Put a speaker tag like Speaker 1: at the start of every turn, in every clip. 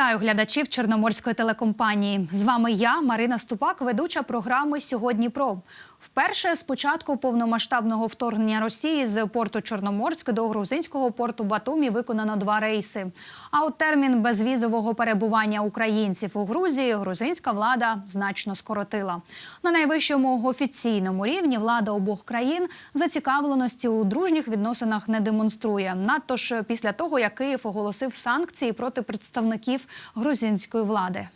Speaker 1: Вітаю глядачів Чорноморської телекомпанії. З вами я, Марина Ступак, ведуча програми Сьогодні про вперше з початку повномасштабного вторгнення Росії з порту Чорноморськ до грузинського порту Батумі виконано два рейси. А от термін безвізового перебування українців у Грузії грузинська влада значно скоротила. На найвищому офіційному рівні влада обох країн зацікавленості у дружніх відносинах не демонструє. Надто ж після того, як Київ оголосив санкції проти представників грузинської влади.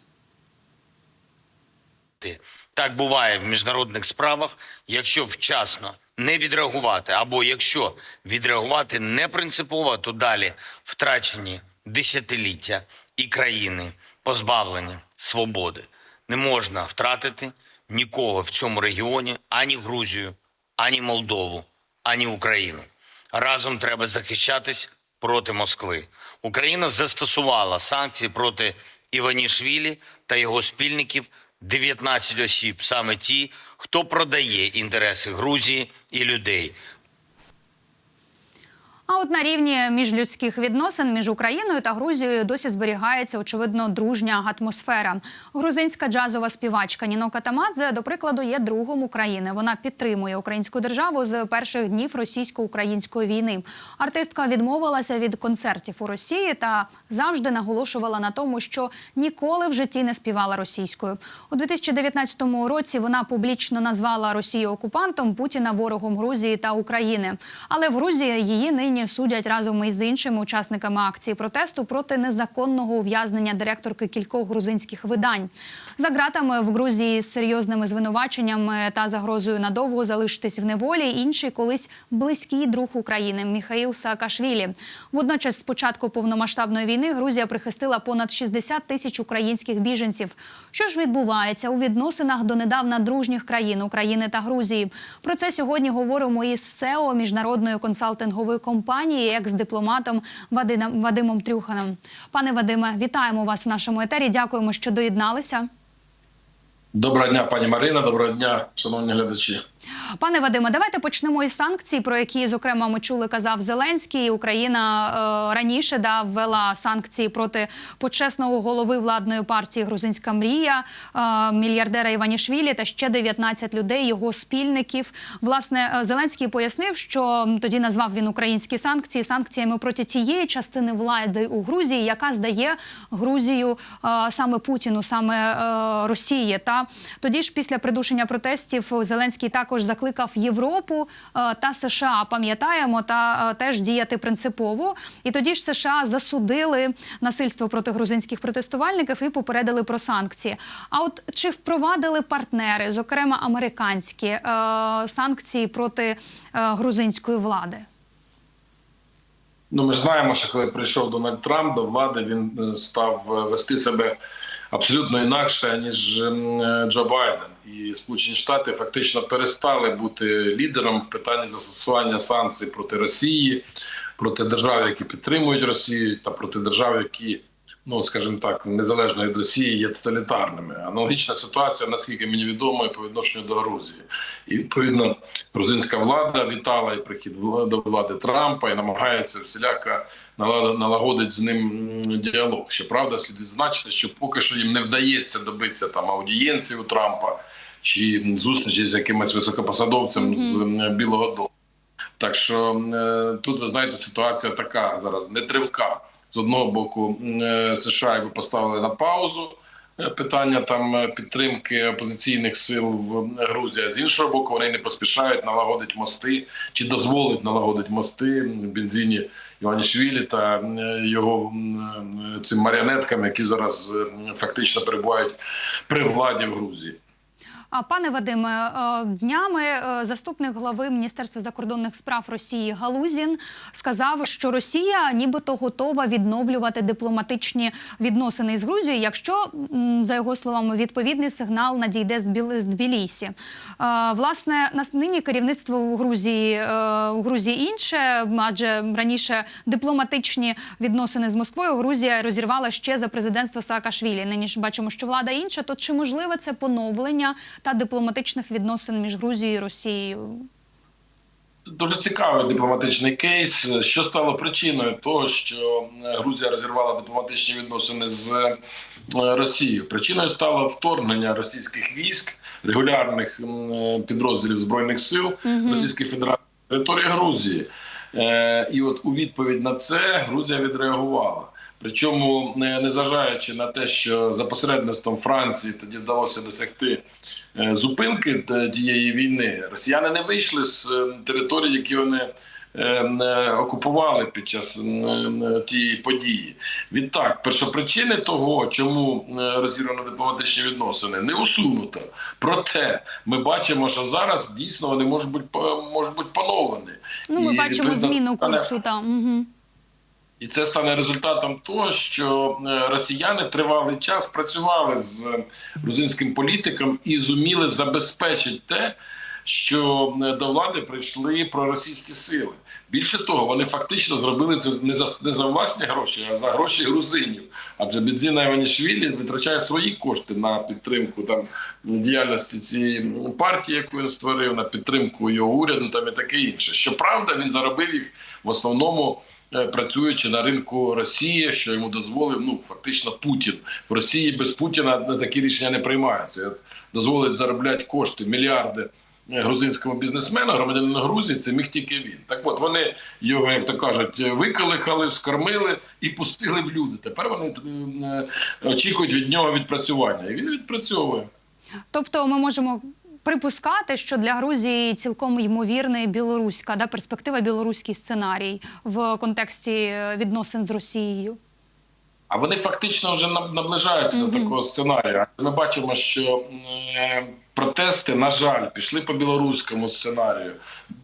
Speaker 2: Ти. Так буває в міжнародних справах, якщо вчасно не відреагувати, або якщо відреагувати не принципово, то далі втрачені десятиліття і країни позбавлені свободи. Не можна втратити нікого в цьому регіоні ані Грузію, ані Молдову, ані Україну. Разом треба захищатись проти Москви. Україна застосувала санкції проти Іванішвілі та його спільників 19 осіб, саме ті, хто продає інтереси Грузії і людей.
Speaker 1: А от на рівні міжлюдських відносин між Україною та Грузією досі зберігається очевидно дружня атмосфера. Грузинська джазова співачка Ніно Катамадзе, до прикладу, є другом України. Вона підтримує українську державу з перших днів російсько-української війни. Артистка відмовилася від концертів у Росії та завжди наголошувала на тому, що ніколи в житті не співала російською. У 2019 році вона публічно назвала Росію окупантом, Путіна ворогом Грузії та України. Але в Грузії її нині судять разом із іншими учасниками акції протесту проти незаконного ув'язнення директорки кількох грузинських видань. За ґратами в Грузії з серйозними звинуваченнями та загрозою надовго залишитись в неволі. Інший колись близький друг України Міхаїл Саакашвілі. Водночас, з початку повномасштабної війни, Грузія прихистила понад 60 тисяч українських біженців. Що ж відбувається у відносинах донедавна дружніх країн України та Грузії? Про це сьогодні говоримо із СЕО міжнародної консалтингової компанії, екс-дипломатом Вадином- Вадимом Трюханом. Пане Вадиме, вітаємо вас в нашому етері. Дякуємо, що доєдналися.
Speaker 3: Доброго дня, пані Марина. Доброго дня, шановні глядачі.
Speaker 1: Пане Вадиме, давайте почнемо із санкцій, про які зокрема ми чули, казав Зеленський. Україна е, раніше да ввела санкції проти почесного голови владної партії Грузинська мрія, е, мільярдера Іванішвілі та ще 19 людей, його спільників. Власне, е, Зеленський пояснив, що тоді назвав він українські санкції санкціями проти тієї частини влади у Грузії, яка здає Грузію е, саме Путіну, саме е, Росії. Та тоді ж після придушення протестів Зеленський також закликав Європу е, та США. Пам'ятаємо та е, теж діяти принципово. І тоді ж США засудили насильство проти грузинських протестувальників і попередили про санкції. А от чи впровадили партнери, зокрема американські, е, санкції проти грузинської влади?
Speaker 3: Ну, ми ж знаємо, що коли прийшов Дональд Трамп до влади, він став вести себе абсолютно інакше ніж ем, е, Джо Байден. І Сполучені Штати фактично перестали бути лідером в питанні застосування санкцій проти Росії, проти держав, які підтримують Росію, та проти держав, які, ну скажімо так, незалежно від Росії, є тоталітарними. Аналогічна ситуація, наскільки мені відомо, і по відношенню до Грузії. І відповідно грузинська влада вітала і прихід до влади Трампа і намагається всіляко налад- налагодити з ним діалог. Щоправда, слід відзначити, що поки що їм не вдається добитися там аудієнції у Трампа чи зустрічі з якимось високопосадовцем з Білого Дому. Так що е, тут ви знаєте, ситуація така зараз нетривка. З одного боку, е, США якби поставили на паузу е, питання там е, підтримки опозиційних сил в Грузії. З іншого боку, вони не поспішають налагодити мости чи дозволить налагодити мости бензині Іванішвілі та його цим маріонеткам, які зараз фактично перебувають при владі в Грузії.
Speaker 1: А пане Вадиме, е, днями е, заступник глави Міністерства закордонних справ Росії Галузін сказав, що Росія нібито готова відновлювати дипломатичні відносини з Грузією, якщо за його словами відповідний сигнал надійде з Біл- Тбілісі. Е, Власне, нас нині керівництво у Грузії у Грузії інше, адже раніше дипломатичні відносини з Москвою Грузія розірвала ще за президентства Саакашвілі. Нині ж бачимо, що влада інша. То чи можливе це поновлення та дипломатичних відносин між Грузією і Росією?
Speaker 3: Дуже цікавий дипломатичний кейс. Що стало причиною того, що е, Грузія розірвала дипломатичні відносини з е, Росією? Причиною стало вторгнення російських військ, регулярних е, підрозділів збройних сил Російської Федерації території Грузії. І от у відповідь на це Грузія відреагувала. Причому не незважаючи на те, що за посередництвом Франції тоді вдалося досягти е, зупинки тієї війни, росіяни не вийшли з е, територій, які вони е, е, окупували під час е, е, тієї події. Відтак, першопричини того, чому е, розірвано дипломатичні відносини, не усунуто. Проте ми бачимо, що зараз дійсно вони можуть бути можуть бути поновлені.
Speaker 1: Ну, ми
Speaker 3: І,
Speaker 1: бачимо зміну курсу там. Угу.
Speaker 3: І це стане результатом того, що е, росіяни тривалий час працювали з е, грузинським політиком і зуміли забезпечити те, що е, до влади прийшли проросійські сили. Більше того, вони фактично зробили це не за не за власні гроші, а за гроші грузинів. Адже Бензіна Іванішвілі витрачає свої кошти на підтримку там діяльності цієї партії, яку він створив, на підтримку його уряду там і таке інше. Щоправда, він заробив їх в основному працюючи на ринку Росії, що йому дозволив ну фактично Путін в Росії без Путіна такі рішення не приймаються. Дозволить заробляти кошти мільярди е, грузинському бізнесмену, громадянину Грузії, це міг тільки він. Так от вони його, як то кажуть, виколихали, вскормили і пустили в люди. Тепер вони е, очікують від нього відпрацювання, і він відпрацьовує.
Speaker 1: Тобто ми можемо припускати, що для Грузії цілком ймовірний білоруська да, перспектива білоруський сценарій в контексті е, відносин з Росією.
Speaker 3: А вони фактично вже наб- наближаються до такого сценарію. Ми бачимо, що е, протести, на жаль, пішли по білоруському сценарію.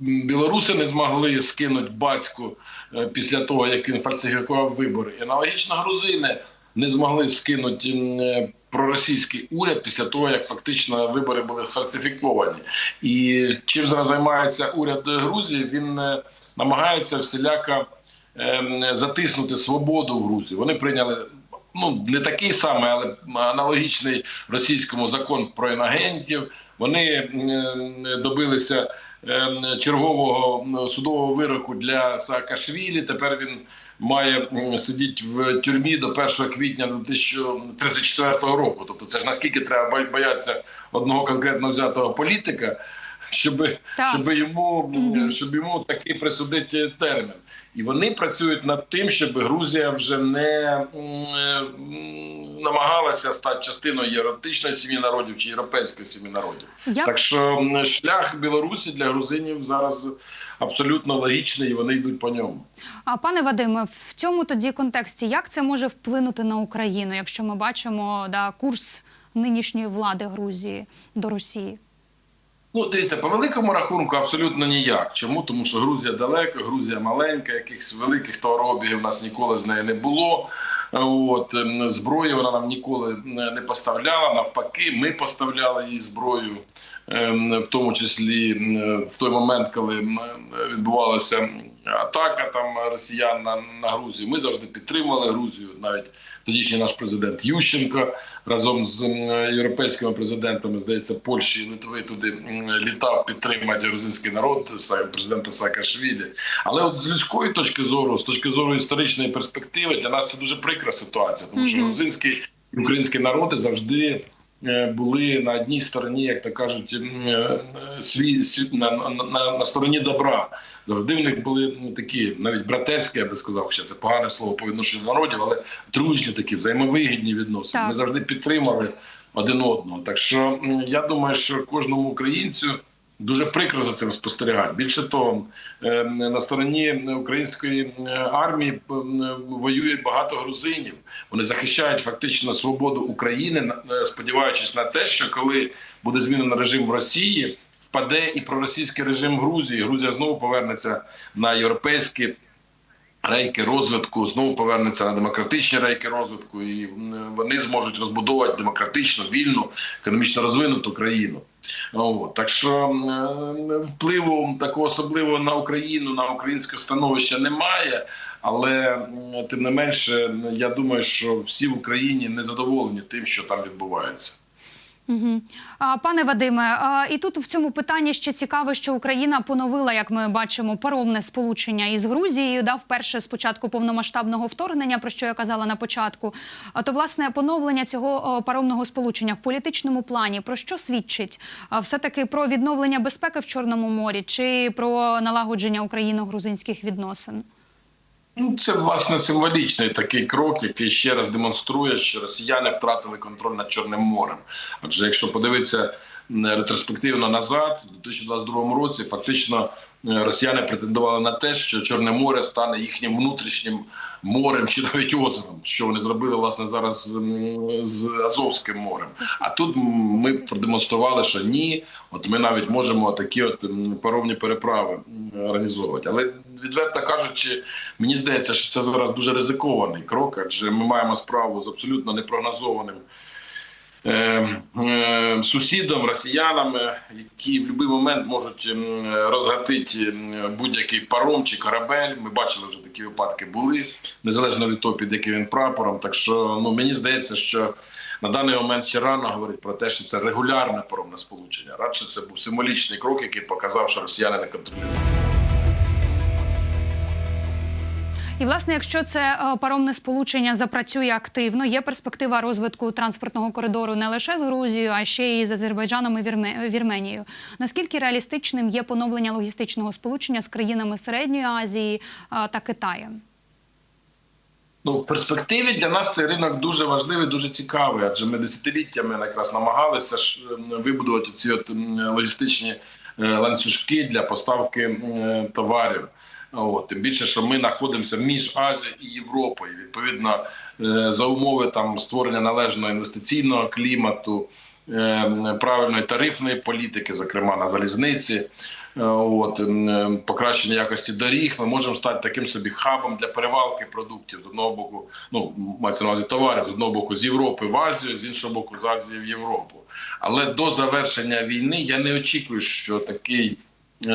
Speaker 3: Білоруси не змогли скинути батьку е, після того, як він фальсифікував вибори. І аналогічно грузини не змогли скинути е, проросійський уряд після того, як фактично вибори були сфальсифіковані. І чим зараз займається уряд Грузії, він е, намагається всіляко ем, затиснути свободу в Грузії. Вони прийняли ну не такий самий, але аналогічний російському закон про інагентів. Вони добилися чергового судового вироку для Саакашвілі. Тепер він має сидіти в тюрмі до 1 квітня 2034 року. Тобто, це ж наскільки треба бо- боятися одного конкретно взятого політика, щоб, щоб йому щоб йому такий присудити термін. І вони працюють над тим, щоб Грузія вже не е, намагалася стати частиною європейської сім'ї народів чи європейської сім'ї народів.
Speaker 1: Як-
Speaker 3: Так що шлях Білорусі для грузинів зараз абсолютно логічний, і вони йдуть по ньому.
Speaker 1: А пане Вадиме, в цьому тоді контексті як це може вплинути на Україну, якщо ми бачимо да, курс нинішньої влади Грузії до Росії?
Speaker 3: Ну, дивіться, по великому рахунку абсолютно ніяк. Чому? Тому що Грузія далека, Грузія маленька, якихось великих товарообігів у нас ніколи з нею не було. От ем, зброю вона нам ніколи не поставляла. Навпаки, ми поставляли їй зброю, ем, в тому числі в той момент, коли відбувалася атака там росіян на, на Грузію. Ми завжди підтримували Грузію. Навіть тодішній наш президент Ющенко разом з європейськими президентами, здається, Польщі і Литви туди літав підтримати грузинський народ, президента Саакашвілі. Але от з людської точки зору, з точки зору історичної перспективи, для нас це дуже прикра ситуація, тому що грузинський і український народи завжди. Е, Були на одній стороні, як то кажуть, е, свій сві- на, на, на, стороні добра. Завжди в них були ну, такі, навіть братерські, я би сказав, що це погане слово по відношенню народів, але дружні такі взаємовигідні відносини.
Speaker 1: Так.
Speaker 3: Ми завжди підтримали один одного. Так що я думаю, що кожному українцю дуже прикро за цим спостерігати. Більше того, е, на стороні української е, армії е, воює багато грузинів. Вони захищають фактично свободу України, е, сподіваючись на те, що коли буде змінено режим в Росії. Впаде і проросійський режим в Грузії. Грузія знову повернеться на європейські рейки розвитку, знову повернеться на демократичні рейки розвитку, і вони зможуть розбудовувати демократичну, вільну, економічно розвинуту країну. От. Так що впливу такого особливого на Україну, на українське становище немає. Але тим не менше, я думаю, що всі в Україні не задоволені тим, що там відбувається.
Speaker 1: Пане Вадиме, і тут в цьому питанні ще цікаво, що Україна поновила, як ми бачимо, паромне сполучення із Грузією. Да, вперше з початку повномасштабного вторгнення, про що я казала на початку. То власне поновлення цього паромного сполучення в політичному плані про що свідчить? Все таки про відновлення безпеки в Чорному морі чи про налагодження україно-грузинських відносин?
Speaker 3: Ну, це власне символічний такий крок, який ще раз демонструє, що росіяни втратили контроль над Чорним морем. Адже якщо подивитися ретроспективно назад, у 2022 році фактично е, росіяни претендували на те, що Чорне море стане їхнім внутрішнім морем чи навіть озером, що вони зробили власне зараз з, Азовським морем. А тут ми продемонстрували, що ні, от ми навіть можемо такі от паровні переправи організовувати. Але відверто кажучи, мені здається, що це зараз дуже ризикований крок, адже ми маємо справу з абсолютно непрогнозованим. Е, е, Сусідом, росіянами, які в будь-який момент можуть розгатити будь-який паром чи корабель. Ми бачили вже такі випадки були, незалежно від того, під яким він прапором. Так що ну мені здається, що на даний момент ще рано говорить про те, що це регулярне паромне сполучення. Радше це був символічний крок, який показав, що росіяни не контролюють.
Speaker 1: І власне, якщо це е, паромне сполучення запрацює активно, є перспектива розвитку транспортного коридору не лише з Грузією, а ще й з Азербайджаном і Вірме- Вірменією. Наскільки реалістичним є поновлення логістичного сполучення з країнами Середньої Азії е, та Китаєм?
Speaker 3: Ну, в перспективі для нас цей ринок дуже важливий, дуже цікавий, адже ми десятиліттями якраз намагалися ж ем, вибудувати ці от логістичні е, ланцюжки для поставки товарів. От, тим більше, що ми знаходимося між Азією і Європою. Відповідно, е, за умови там створення належного інвестиційного клімату, е, правильної тарифної політики, зокрема на залізниці, е, от покращення якості доріг. Ми можемо стати таким собі хабом для перевалки продуктів з одного боку, ну мається на увазі товарів з одного боку з Європи в Азію, з іншого боку, з Азії в Європу. Але до завершення війни я не очікую, що такий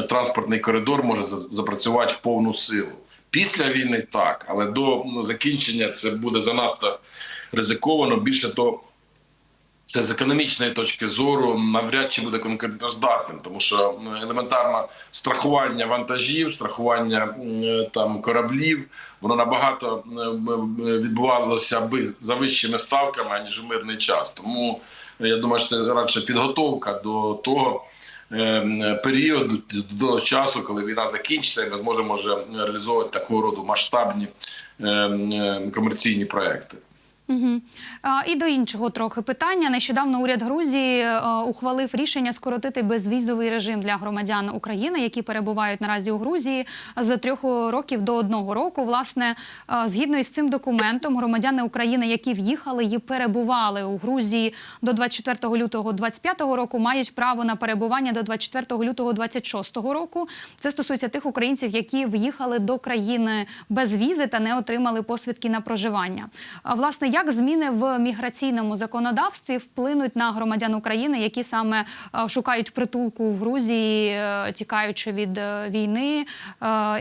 Speaker 3: транспортний коридор може запрацювати в повну силу. Після війни так, але до закінчення це буде занадто ризиковано. Більше того, це з економічної точки зору навряд чи буде конкурентоздатним, тому що елементарно страхування вантажів, страхування там кораблів, воно набагато м, відбувалося би за вищими ставками аніж в мирний час. Тому е, я думаю, що це радше підготовка до того. Е, Періоду до часу, коли війна закінчиться, і ми зможемо вже реалізовувати такого роду масштабні е, е, комерційні проекти.
Speaker 1: Угу. А, і до іншого трохи питання. Нещодавно уряд Грузії е, ухвалив рішення скоротити безвізовий режим для громадян України, які перебувають наразі у Грузії з трьох років до одного року. Власне, е, згідно із цим документом, громадяни України, які в'їхали і перебували у Грузії до 24 лютого 25 року, мають право на перебування до 24 лютого 26 року. Це стосується тих українців, які в'їхали до країни без візи та не отримали посвідки на проживання. А, Власне, як зміни в міграційному законодавстві вплинуть на громадян України, які саме е, шукають притулку в Грузії, е, тікаючи від е, війни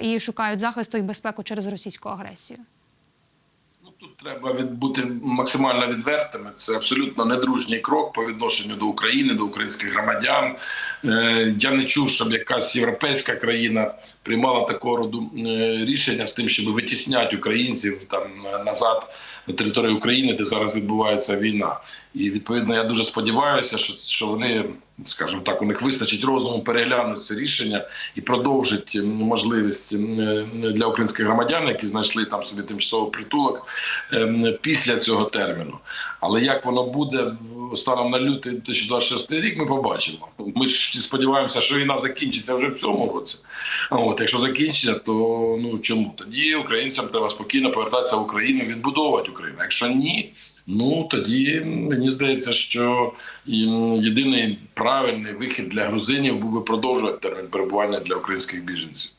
Speaker 1: і шукають захисту і безпеку через російську агресію?
Speaker 3: Ну, Тут треба бути максимально відвертими. Це абсолютно недружній крок по відношенню до України, до українських громадян. Я не чув, щоб якась європейська країна приймала такого роду рішення з тим, щоб витісняти українців там назад на територію України, де зараз відбувається війна. І відповідно я дуже сподіваюся, що, що вони, скажімо так, у них вистачить розуму переглянуть це рішення і продовжить можливість для українських громадян, які знайшли там собі тимчасовий притулок ем, після цього терміну. Але як воно буде станом на лютий 2026 рік, ми побачимо. Ми ж сподіваємося, що війна закінчиться вже в цьому році. От якщо закінчиться, то ну чому тоді українцям треба спокійно повертатися в Україну, відбудовувати Україну. Якщо ні, ну тоді мені здається, що єдиний правильний вихід для грузинів був би продовжувати термін перебування для українських біженців.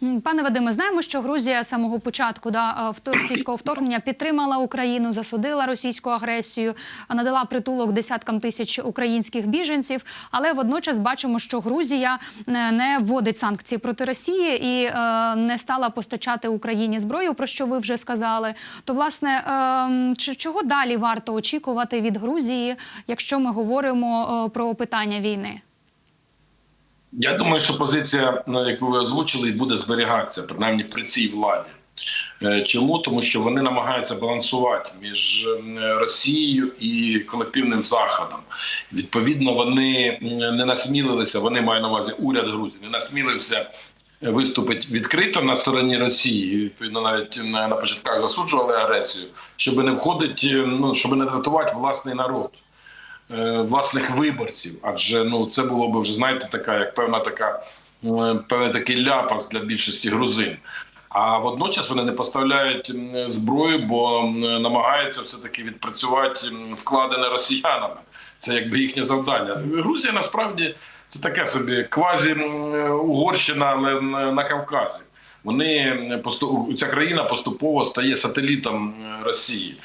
Speaker 1: Пане Вадиме, знаємо, що Грузія з самого початку да, е, російського вторгнення підтримала Україну, засудила російську агресію, надала притулок десяткам тисяч українських біженців. Але водночас бачимо, що Грузія е, не вводить санкції проти Росії і е, не стала постачати Україні зброю, про що ви вже сказали. То власне е, чого далі варто очікувати від Грузії, якщо ми говоримо е, про питання війни?
Speaker 3: Я думаю, що позиція, ну, яку ви озвучили, буде зберігатися, принаймні при цій владі. Е, Чому? Тому що вони намагаються балансувати між ем, Росією і колективним Заходом. Відповідно, вони не насмілилися, вони мають на увазі уряд Грузії, не насмілився виступити відкрито на стороні Росії. Відповідно, навіть на, початках засуджували агресію, щоб не входити, ну щоб не дратувати власний народ власних виборців, адже ну це було б вже знаєте, така як певна така е, певний такий ляпас для більшості грузин. А водночас вони не поставляють зброю, бо намагаються все таки відпрацювати вкладене росіянами. Це якби їхнє завдання. Грузія насправді це таке собі квазі Угорщина, але на Кавказі. Вони посту- ця країна поступово стає сателітом е, Росії.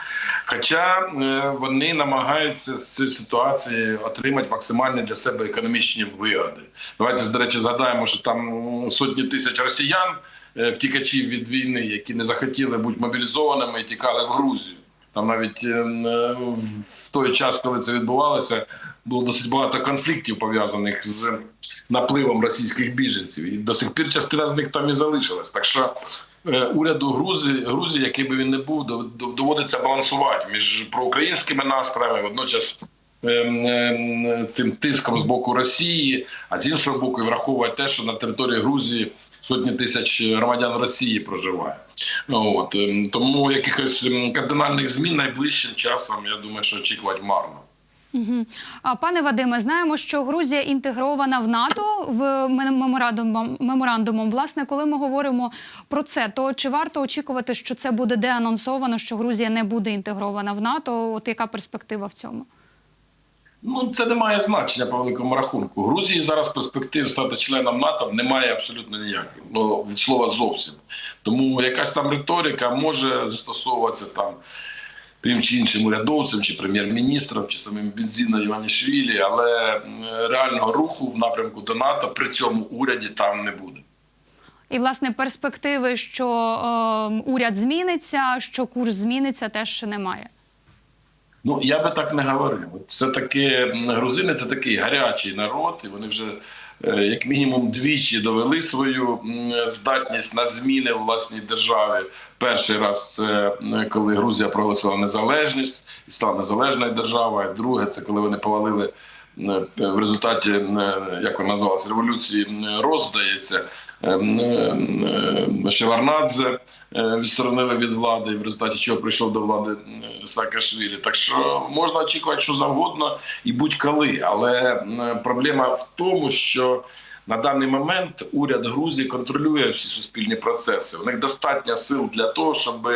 Speaker 3: Хоча е, вони намагаються з цієї ситуації отримати максимальні для себе економічні вигоди. Давайте до речі згадаємо, що там сотні тисяч росіян, е, втікачів від війни, які не захотіли бути мобілізованими і тікали в Грузію. Там навіть е, м, е, в той час, коли це відбувалося, було досить багато конфліктів пов'язаних з напливом російських біженців. І до сих пір частина з них там і залишилась. Так що е, уряду Грузії, Грузії, який би він не був, дов- дов- доводиться балансувати між проукраїнськими настроями, водночас. ем, ем, Цим тиском з боку Росії, а з іншого боку, враховує те, що на території Грузії сотні тисяч громадян Росії проживає. От ем, тому якихось кардинальних змін найближчим часом, я думаю, що очікувати марно.
Speaker 1: Пане Вадиме, знаємо, що Грузія інтегрована в НАТО в мем- меморандумом. меморандумом. Власне, коли ми говоримо про це, то чи варто очікувати, що це буде деанонсовано, що Грузія не буде інтегрована в НАТО? От яка перспектива в цьому?
Speaker 3: Ну, це не має значення по великому рахунку. Грузії зараз перспектив стати членом НАТО немає абсолютно ніяких. Ну, від слова зовсім. Тому якась там риторика може застосовуватися там тим чи іншим урядовцем, чи прем'єр-міністром, чи самим Бензіна Іванішвілі, але реального руху в напрямку до НАТО при цьому уряді там не буде.
Speaker 1: І власне перспективи, що е, уряд зміниться, що курс зміниться, теж немає.
Speaker 3: Ну я би так не говорив. Це таки грузини, це такий гарячий народ, і вони вже як мінімум двічі довели свою здатність на зміни в власній державі. Перший раз це коли Грузія проголосила незалежність і стала незалежною державою. Друге, це коли вони повалили в результаті, м, як вона називалась, революції м, Здається, ем, е, Шеварнадзе е, відсторонили від влади, в результаті чого прийшов до влади Саакашвілі. Так що можна очікувати, що завгодно і будь-коли. Але проблема в тому, що на даний момент уряд Грузії контролює всі суспільні процеси. У них достатньо сил для того, щоб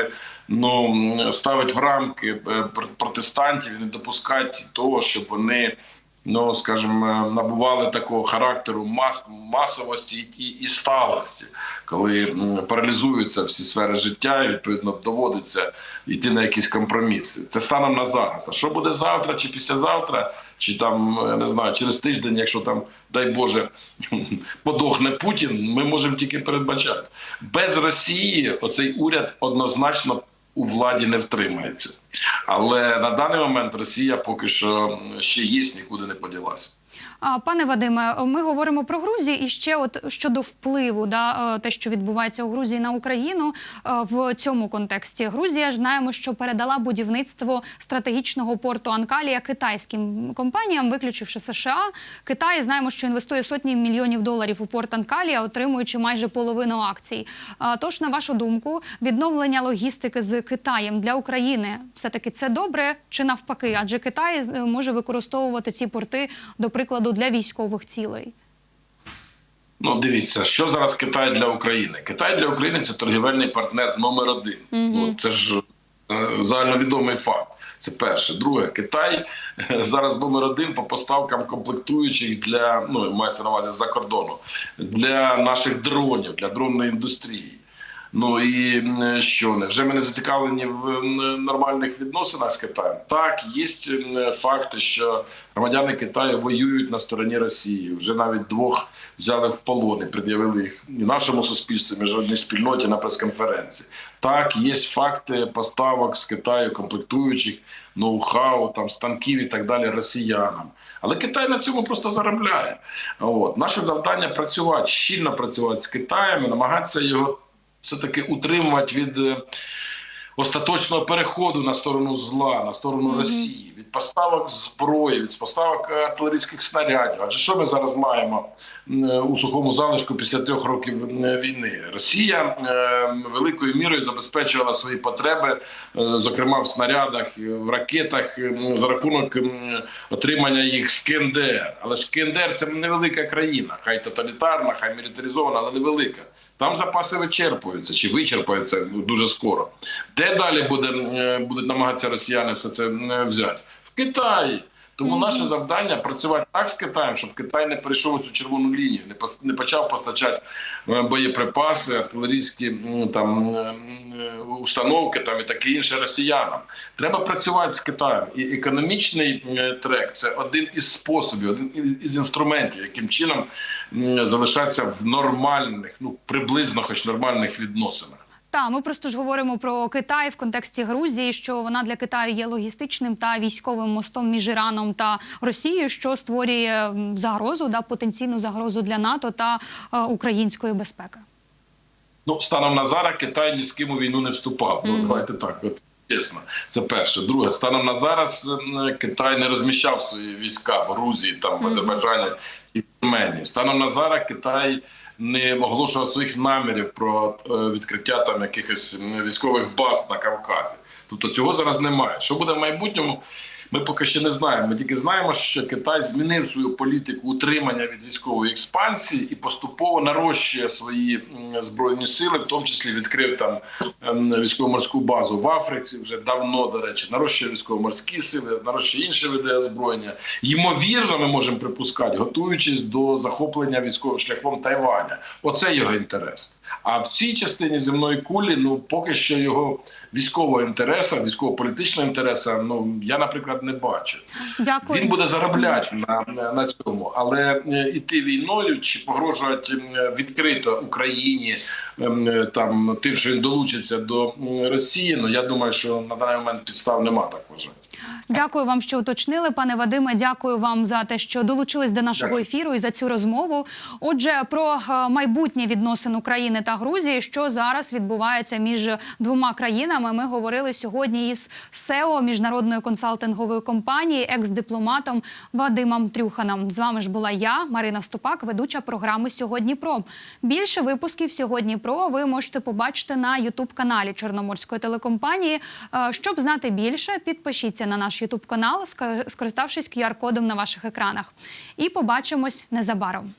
Speaker 3: ну ставити в рамки е, протестантів і не допускати того, щоб вони ну скажімо, набували такого характеру мас масовості і, і, і сталості, коли паралізуються всі сфери життя, і відповідно доводиться йти на якісь компроміси. Це станом на зараз. А що буде завтра чи післязавтра, чи там е, не знаю, через тиждень, якщо там, дай Боже, подохне Путін, ми можемо тільки передбачати. Без Росії оцей уряд однозначно у владі не втримається. Але на даний момент Росія поки що ще є, нікуди не поділася.
Speaker 1: Пане Вадиме, ми говоримо про Грузію і ще от щодо впливу, да, е, те, що відбувається у Грузії на Україну е, в цьому контексті. Грузія ж знаємо, що передала будівництво стратегічного порту Анкалія китайським компаніям, виключивши США. Китай знаємо, що інвестує сотні мільйонів доларів у порт Анкалія, отримуючи майже половину акцій. Тож, на вашу думку, відновлення логістики з Китаєм для України все таки це добре чи навпаки? Адже Китай е, може використовувати ці порти, до прикладу, для військових цілей.
Speaker 3: Ну, дивіться, що зараз Китай для України? Китай для України це торгівельний партнер номер один. Ну, це ж е, загальновідомий факт. Це перше. Друге, Китай е, зараз номер один по поставкам комплектуючих для ну мається на увазі за кордону для наших дронів, для дронної індустрії. Ну і що не вже ми не зацікавлені в нормальних відносинах з Китаєм. Так, є факти, що громадяни Китаю воюють на стороні Росії. Вже навіть двох взяли в полон і пред'явили їх і нашому суспільству, міжнародній спільноті на прес-конференції. Так, є факти поставок з Китаю комплектуючих, ноу-хау, там станків і так далі росіянам. Але Китай на цьому просто заробляє. От наше завдання працювати щільно працювати з Китаєм, намагатися його все-таки утримувати від е, остаточного переходу на сторону зла, на сторону Росії, від поставок зброї, від поставок артилерійських снарядів. Адже що ми зараз маємо у сухому залишку після трьох років війни? Росія е, великою мірою забезпечувала свої потреби, е, зокрема в снарядах, е, в ракетах, за рахунок отримання їх з КНДР. Але ж КНДР це невелика країна, хай тоталітарна, хай мілітаризована, але невелика. Там запаси вичерпуються чи вичерпаються дуже скоро. Де далі буде, е, будуть намагатися росіяни все це е, взяти? В Китаї. Тому наше завдання працювати так з Китаєм, щоб Китай не перейшов цю червону лінію, не почав постачати е, боєприпаси, артилерійські там установки там і таке інше росіянам. Треба працювати з Китаєм. І економічний трек це один із способів, один із інструментів, яким чином залишатися в нормальних, ну приблизно хоч нормальних відносинах.
Speaker 1: Та ми просто ж говоримо про Китай в контексті Грузії, що вона для Китаю є логістичним та військовим мостом між Іраном та Росією, що створює загрозу, да потенційну загрозу для НАТО та е, української безпеки.
Speaker 3: Ну, станом на зараз Китай ні з ким у війну не вступав. Ну, давайте так, от чесно. Це перше. Друге, станом на зараз Китай не розміщав свої війська в Грузії, там в Азербайджані і в Арменії. Станом на зараз Китай не оголошував своїх намірів про е, відкриття там якихось військових баз на Кавказі. Тобто цього зараз немає. Що буде в майбутньому? Ми поки що не знаємо. Ми тільки знаємо, що Китай змінив свою політику утримання від військової експансії і поступово нарощує свої збройні сили, в тому числі відкрив там ем, військово-морську базу в Африці вже давно, до речі, нарощує військово-морські сили, нарощує інші види озброєння. Ймовірно, ми можемо припускати, готуючись до захоплення військовим шляхом Тайваня. Оце його інтерес. А в цій частині земної кулі, ну поки що його військового інтересу, військово-політичного інтересу, ну я, наприклад, не бачу.
Speaker 1: Дякую.
Speaker 3: Він буде заробляти на, на, цьому, але е, іти війною чи погрожувати відкрито Україні ем, е, там тим, що він долучиться до Росії. Ну я думаю, що на даний момент підстав нема так вважати.
Speaker 1: Дякую вам, що уточнили, пане Вадиме. Дякую вам за те, що долучились до нашого ефіру і за цю розмову. Отже, про е, майбутнє відносин України та Грузії, що зараз відбувається між двома країнами. Ми говорили сьогодні із СЕО міжнародної консалтингової компанії, екс-дипломатом Вадимом Трюханом. З вами ж була я, Марина Ступак, ведуча програми Сьогодні Про. Більше випусків сьогодні про ви можете побачити на Ютуб каналі Чорноморської телекомпанії. Е, Щоб знати більше, підпишіться на наш Ютуб канал, скориставшись QR-кодом на ваших екранах. І побачимось незабаром.